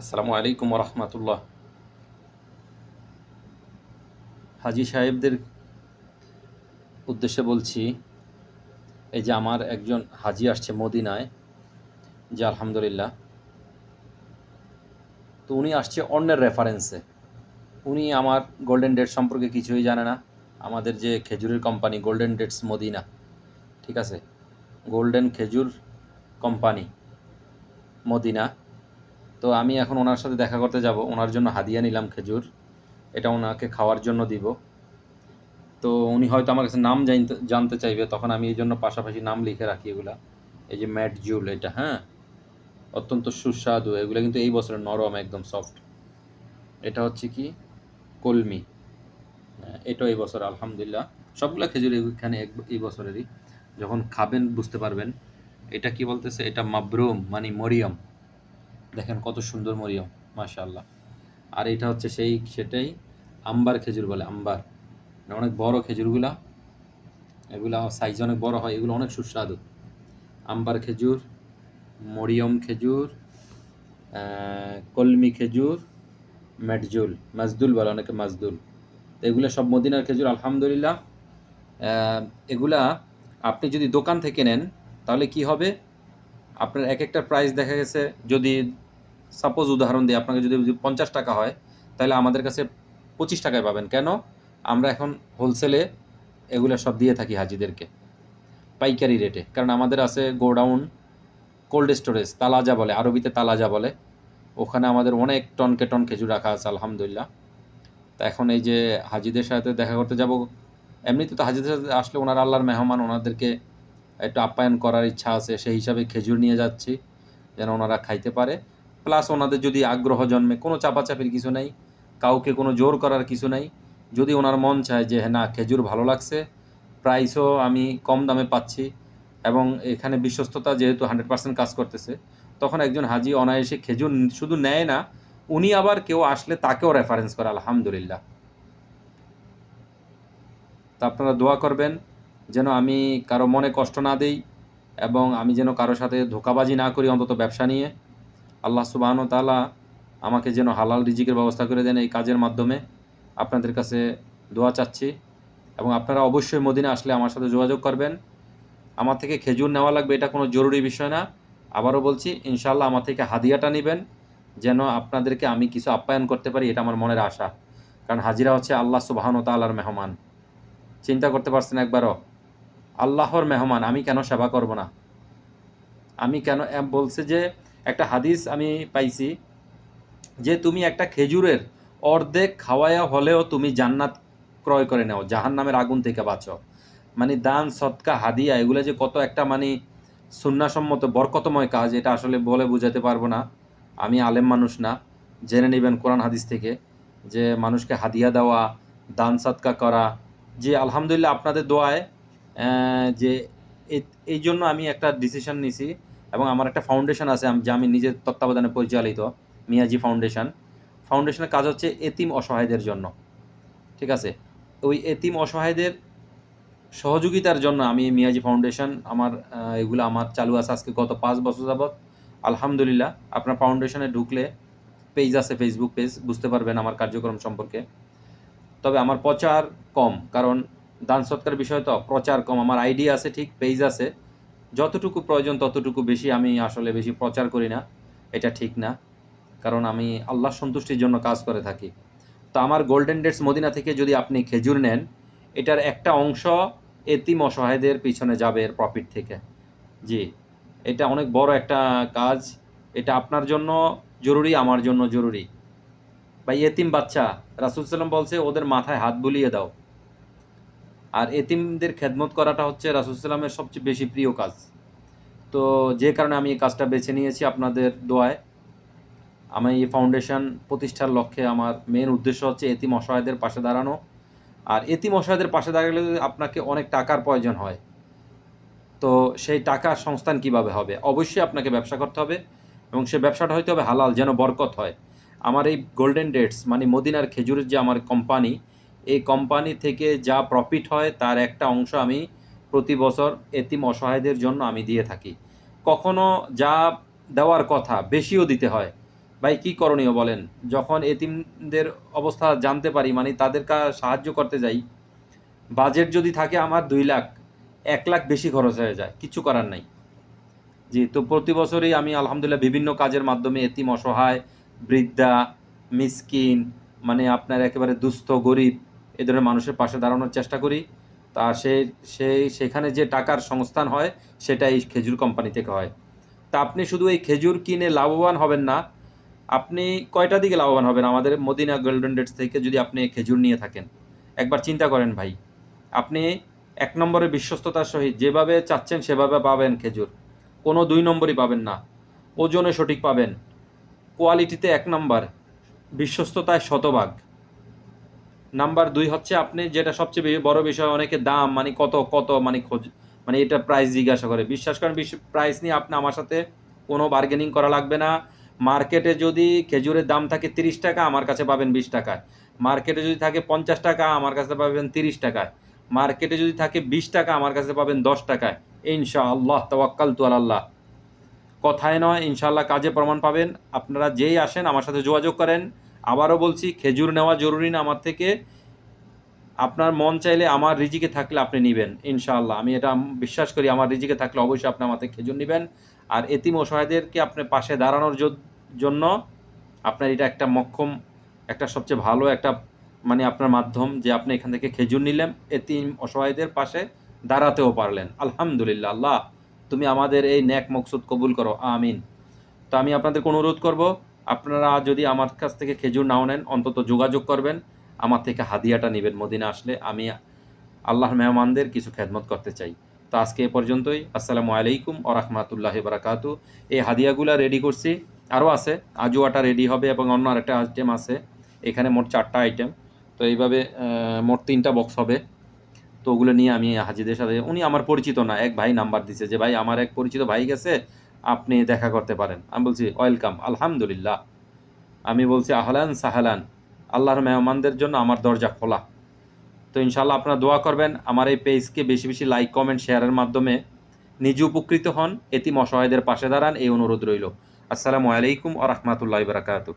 আসসালামু আলাইকুম রহমতুল্লাহ হাজি সাহেবদের উদ্দেশ্যে বলছি, এই যে আমার একজন হাজি আসছে মদিনায় যে আলহামদুলিল্লাহ। তো উনি আসছে অন্যের রেফারেন্সে উনি আমার গোল্ডেন ডেট সম্পর্কে কিছুই জানে না। আমাদের যে খেজুরের কোম্পানি গোল্ডেন ডেটস মদিনা, ঠিক আছে? গোল্ডেন খেজুর কোম্পানি মদিনা। তো আমি এখন ওনার সাথে দেখা করতে যাব। ওনার জন্য হাদিয়া নিলাম খেজুর। এটা ওনাকে খাওয়ার জন্য দিব। তো উনি হয়তো আমার কাছে নাম জানতে চাইবে। তখন আমি এই জন্য পাশাপাশি নাম লিখে রাখি এগুলা। এই যে ম্যাট জুল এটা হ্যাঁ? অত্যন্ত সুস্বাদু। এগুলো কিন্তু এই বছরের নরম একদম সফট এটা হচ্ছে কি? কলমি। হ্যাঁ, এটাও এই বছর আলহামদুলিল্লাহ। সবগুলা খেজুর এখানে এই বছরেরই। যখন খাবেন বুঝতে পারবেন। এটা কি বলতেছে? এটা মাবরুম মানে মরিয়ম। দেখেন কত সুন্দর মরিয়ম, মাশাআল্লাহ। আর এটা হচ্ছে সেই, সেটাই আম্বার খেজুর বলে, আম্বার। অনেক বড় খেজুরগুলা। এগুলা সাইজ অনেক বড় হয়, এগুলো অনেক সুস্বাদু। আম্বার খেজুর, মরিয়ম খেজুর কলমি খেজুর মেটজুল মাজদুল বলে অনেকে মাজদুল। তো এগুলো সব মদিনার খেজুর, আলহামদুলিল্লাহ। এগুলা আপনি যদি দোকান থেকে নেন, তাহলে কি হবে? আপনার এক একটা প্রাইস দেখা গেছে, যদি সাপোজ উদাহরণ দিই, আপনাকে যদি পঞ্চাশ টাকা হয়, তাহলে আমাদের কাছে পঁচিশ টাকায় পাবেন। কেন? আমরা এখন হোলসেলে এগুলো সব দিয়ে থাকি হাজিদেরকে, পাইকারি রেটে কারণ আমাদের আছে গোডাউন কোল্ড স্টোরেজ তালাজা বলে, আরবিতে তালাজা বলে। ওখানে আমাদের অনেক টনকে টন খেজুর রাখা আছে, আলহামদুলিল্লাহ। তা এখন এই যে হাজিদের সাথে দেখা করতে যাব, এমনিতে তো হাজিদের সাথে আসলে ওনার আল্লাহর মেহমান, ওনাদেরকে একটু আপ্যায়ন করার ইচ্ছা আছে, সেই হিসাবে খেজুর নিয়ে যাচ্ছি, যেন ওনারা খাইতে পারে। প্লাস ওনাদের যদি আগ্রহ জন্মে, কোনো চাপাচাপির কিছু নেই, কাউকে কোনো জোর করার কিছু নেই। যদি ওনার মন চায় যে হ্যাঁ না, খেজুর ভালো লাগছে প্রাইসও আমি কম দামে পাচ্ছি এবং এখানে বিশ্বস্ততা যেহেতু হান্ড্রেড পার্সেন্ট কাজ করতেছে, তখন একজন হাজি অনায়াসে খেজুর শুধু নেয় না, উনি আবার কেউ আসলে তাকেও রেফারেন্স করে, আলহামদুলিল্লাহ। তা আপনারা দোয়া করবেন যেন আমি কারও মনে কষ্ট না দেই এবং আমি যেন কারোর সাথে ধোকাবাজি না করি অন্তত ব্যবসা নিয়ে। আল্লাহ সুবাহন তালা আমাকে যেন হালাল রিজিকের ব্যবস্থা করে দেন এই কাজের মাধ্যমে। আপনাদের কাছে দোয়া চাচ্ছি এবং আপনারা অবশ্যই মদিনা আসলে আমার সাথে যোগাযোগ করবেন। আমার থেকে খেজুর নেওয়া লাগবে, এটা কোনো জরুরি বিষয় না। আবারও বলছি ইনশাল্লাহ আমার থেকে হাদিয়াটা নেবেন, যেন আপনাদেরকে আমি কিছু আপ্যায়ন করতে পারি, এটা আমার মনের আশা। কারণ হাজিরা হচ্ছে আল্লাহ সুবাহন তাল্লার মেহমান। চিন্তা করতে পারছেন একবারও? আল্লাহর মেহমান, আমি কেন সেবা করব না? আমি কেন বলছে যে একটা হাদিস আমি পাইছি যে তুমি একটা খেজুরের অর্ধেক খাওয়ায়া হলেও তুমি জান্নাত ক্রয় করে নাও জাহান নামের আগুন থেকে বাঁচো মানে দান, সৎকা, হাদিয়া, এগুলো যে কত একটা মানে সুন্নাসম্মত, বরকতময় কাজ, এটা আসলে বলে বোঝাতে পারব না। আমি আলেম মানুষ না, জেনে নেবেন কোরআন হাদিস থেকে যে মানুষকে হাদিয়া দেওয়া, দান, সৎকা করা, যে আলহামদুলিল্লাহ আপনাদের দোয়ায় যে এই- এই জন্য আমি একটা ডিসিশন নিছি। এবং আমার একটা ফাউন্ডেশন আছে যা আমি নিজের তত্ত্বাবধানে পরিচালিত, মিয়াজি ফাউন্ডেশন ফাউন্ডেশনের কাজ হচ্ছে এতিম অসহায়দের জন্য। ঠিক আছে? ওই এতিম অসহায়দের সহযোগিতার জন্য আমি মিয়াজি ফাউন্ডেশন আমার এগুলো আমার চালু আছে আজকে গত পাঁচ বছর যাবৎ। আলহামদুলিল্লাহ, আপনার ফাউন্ডেশনে ঢুকলে পেজ আছে ফেসবুক পেজ বুঝতে পারবেন আমার কার্যক্রম সম্পর্কে। তবে আমার প্রচার কম, কারণ দান সৎকার বিষয় তো প্রচার কম। আমার আইডিয়া আছে, ঠিক পেজ আছে। যতটুকু প্রয়োজন, ততটুকু বেশি আমি আসলে বেশি প্রচার করি না। এটা ঠিক না। কারণ আমি আল্লাহ সন্তুষ্টির জন্য কাজ করে থাকি। তো আমার গোল্ডেন ডেটস মদিনা থেকে যদি আপনি খেজুর নেন, এটার একটা অংশ এতিম অসহায়দের পিছনে যাবে এর প্রফিট থেকে। জি, এটা অনেক বড় একটা কাজ। এটা আপনার জন্য জরুরি, আমার জন্য জরুরি। বা এতিম বাচ্চা, রাসুল সাল্লাম বলছে, ওদের মাথায় হাত বুলিয়ে দাও। আর এতিমদের খেদমত করাটা হচ্ছে রাসুল সাল্লামের সবচেয়ে বেশি প্রিয় কাজ। তো যে কারণে আমি এই কাজটা বেছে নিয়েছি আপনাদের দোয়ায়। আমি এই ফাউন্ডেশন প্রতিষ্ঠার লক্ষ্যে আমার মেন উদ্দেশ্য হচ্ছে এতিম অসহায়দের পাশে দাঁড়ানো। আর এতিম অসহায়দের পাশে দাঁড়ালে আপনাকে অনেক টাকার প্রয়োজন হয়। তো সেই টাকার সংস্থান কীভাবে হবে? অবশ্যই আপনাকে ব্যবসা করতে হবে এবং সে ব্যবসাটা হইতে হবে হালাল, যেন বরকত হয়। আমার এই গোল্ডেন ডেটস মানে মদিনার খেজুরের যে আমার কোম্পানি এই কোম্পানি থেকে যা প্রফিট হয়, তার একটা অংশ আমি প্রতি বছর এতিম অসহায়দের জন্য আমি দিয়ে থাকি। কখনো যা দেওয়ার কথা বেশিও দিতে হয়। ভাই, কি করণীয় বলেন? যখন এতিমদের অবস্থা জানতে পারি মানে তাদের সাহায্য করতে যাই, বাজেট যদি থাকে আমার দুই লাখ, এক লাখ বেশি খরচ হয়ে যায়, কিছু করার নাই। জি, তো প্রতি বছরই আমি আলহামদুলিল্লাহ বিভিন্ন কাজের মাধ্যমে এতিম অসহায়, বৃদ্ধা, মিসকিন মানে আপনার একেবারে দুস্থ, গরিব, এ ধরনের মানুষের পাশে দাঁড়ানোর চেষ্টা করি। তা সে সেই সেখানে যে টাকার সংস্থান হয়, সেটা এই খেজুর কোম্পানি থেকে হয়। তা আপনি শুধু এই খেজুর কিনে লাভবান হবেন না, আপনি কয়টা দিকে লাভবান হবেন আমাদের মদিনা গোল্ডেন ডেটস থেকে যদি আপনি খেজুর নিয়ে থাকেন? একবার চিন্তা করেন ভাই। আপনি এক নম্বরে বিশ্বস্ততার সহিত যেভাবে চাচ্ছেন সেভাবে পাবেন খেজুর। কোনো দুই নম্বরই পাবেন না। ওজনে সঠিক পাবেন। কোয়ালিটিতে এক নম্বর, বিশ্বস্ততায় শতভাগ। নাম্বার দুই হচ্ছে আপনি যেটা সবচেয়ে বড় বিষয়, অনেকে দাম মানে কত কত মানে খোঁজ মানে এটা প্রাইস জিজ্ঞাসা করে। বিশ্বাস করেন প্রাইস নিয়ে আপনি আমার সাথে কোনো বার্গেনিং করা লাগবে না। মার্কেটে যদি খেজুরের দাম থাকে তিরিশ টাকা, আমার কাছে পাবেন বিশ টাকায় মার্কেটে যদি থাকে পঞ্চাশ টাকা, আমার কাছে পাবেন তিরিশ টাকায় মার্কেটে যদি থাকে বিশ টাকা, আমার কাছে পাবেন দশ টাকায় ইনশা আল্লাহ তওয়াক্কাল আল্লাহ কথায় নয়, ইনশাআল্লাহ কাজে প্রমাণ পাবেন। আপনারা যেই আসেন, আমার সাথে যোগাযোগ করেন। আবারও বলছি, খেজুর নেওয়া জরুরি না আমার থেকে। আপনার মন চাইলে আমার রিজিকে থাকলে আপনি নেবেন, ইনশাআল্লাহ। আমি এটা বিশ্বাস করি, আমার রিজিকে থাকলে অবশ্যই আপনি আমার থেকে খেজুর নেবেন। আর এতিম অসহায়দেরকে আপনার পাশে দাঁড়ানোর জন্য আপনার এটা একটা মক্ষম, একটা সবচেয়ে ভালো একটা মানে আপনার মাধ্যম যে আপনি এখান থেকে খেজুর নিলেন। এতিম অসহায়দের পাশে দাঁড়াতেও পারলেন। আলহামদুলিল্লাহ, আল্লাহ, তুমি আমাদের এই ন্যাক মকসুদ কবুল করো। আমিন। তো আমি আপনাদেরকে অনুরোধ করব আপনারা যদি আমার কাছ থেকে খেজুর নাও নেন, অন্তত যোগাযোগ করবেন। আমার থেকে হাদিয়াটা নেবেন, মদিনা আসলে। আমি আল্লাহর মেহমানদের কিছু খেদমত করতে চাই। তো আজকে এ পর্যন্তই। আসসালামু আলাইকুম ও রহমতুল্লাহ বারাকাতু। এই হাদিয়াগুলা রেডি করছি। আরও আছে। আজুয়াটা রেডি হবে এবং অন্য আরেকটা আইটেম আছে। এখানে মোট চারটা আইটেম তো এইভাবে মোট তিনটা বক্স হবে। তো ওগুলো নিয়ে আমি হাজিদের সাথে উনি আমার পরিচিত না। এক ভাই নাম্বার দিছে যে, ভাই, আমার এক পরিচিত ভাই গেছে। আপনি দেখা করতে পারেন। আমি বলছি, ওয়েলকাম, আলহামদুলিল্লাহ। আমি বলছি, আহলান সাহালান, আল্লাহর মেহমানদের জন্য আমার দরজা খোলা। তো ইনশাল্লাহ আপনারা দোয়া করবেন, আমার এই পেজকে বেশি বেশি লাইক, কমেন্ট, শেয়ারের মাধ্যমে নিজে উপকৃত হন। এটি অসহায়দের পাশে দাঁড়ান, এই অনুরোধ রইল। আসসালামু আলাইকুম আ রহমতুল্লাহ বারাকাতু